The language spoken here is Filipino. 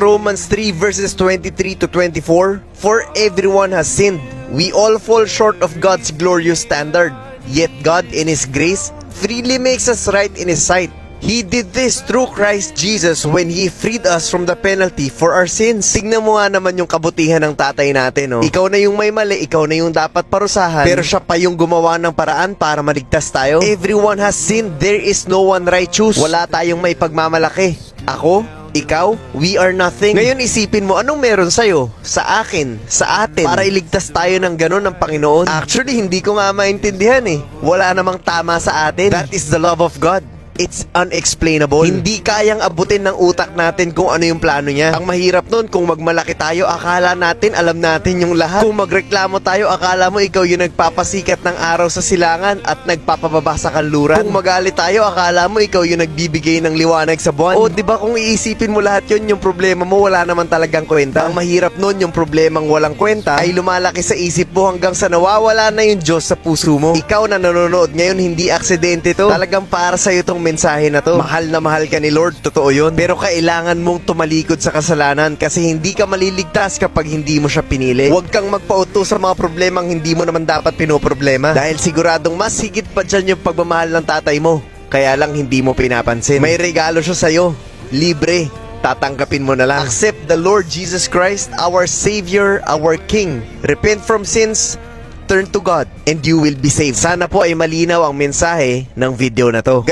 Romans 3 verses 23 to 24, For everyone has sinned. We all fall short of God's glorious standard. Yet God in His grace freely makes us right in His sight. He did this through Christ Jesus when He freed us from the penalty for our sins. Tignan mo nga naman yung kabutihan ng tatay natin, no? Ikaw na yung may mali, ikaw na yung dapat parusahan, pero siya pa yung gumawa ng paraan para maligtas tayo. Everyone has sinned, there is no one righteous. Wala tayong may pagmamalaki. Ako, ikaw, we are nothing. Ngayon isipin mo, anong meron sa'yo? Sa akin, sa atin, para iligtas tayo ng ganun ng Panginoon? Actually, hindi ko nga maintindihan eh. Wala namang tama sa atin. That is the love of God. It's unexplainable. Hindi kayang abutin ng utak natin kung ano yung plano niya. Ang mahirap nun, kung magmalaki tayo, akala natin alam natin yung lahat. Kung magreklamo tayo, akala mo ikaw yung nagpapasikat ng araw sa silangan at nagpapababa sa kanluran. Kung magalit tayo, akala mo ikaw yung nagbibigay ng liwanag sa buwan. O, di ba kung iisipin mo lahat yun, yung problema mo wala naman talagang kwenta. Ang mahirap nun, yung problemang walang kwenta, ay lumalaki sa isip mo hanggang sa nawawala na yung Diyos sa puso mo. Ikaw na nanonood ngayon, hindi aksidente to. Talagang para sa'yo tong mensahe na to. Mahal na mahal ka ni Lord, totoo yun. Pero kailangan mong tumalikod sa kasalanan kasi hindi ka maliligtas kapag hindi mo siya pinili. Huwag kang magpauto sa mga problemang hindi mo naman dapat pinoproblema. Dahil siguradong mas higit pa dyan yung pagmamahal ng tatay mo. Kaya lang hindi mo pinapansin. May regalo siya sa'yo. Libre. Tatanggapin mo na lang. Accept the Lord Jesus Christ, our Savior, our King. Repent from sins, turn to God, and you will be saved. Sana po ay malinaw ang mensahe ng video na to.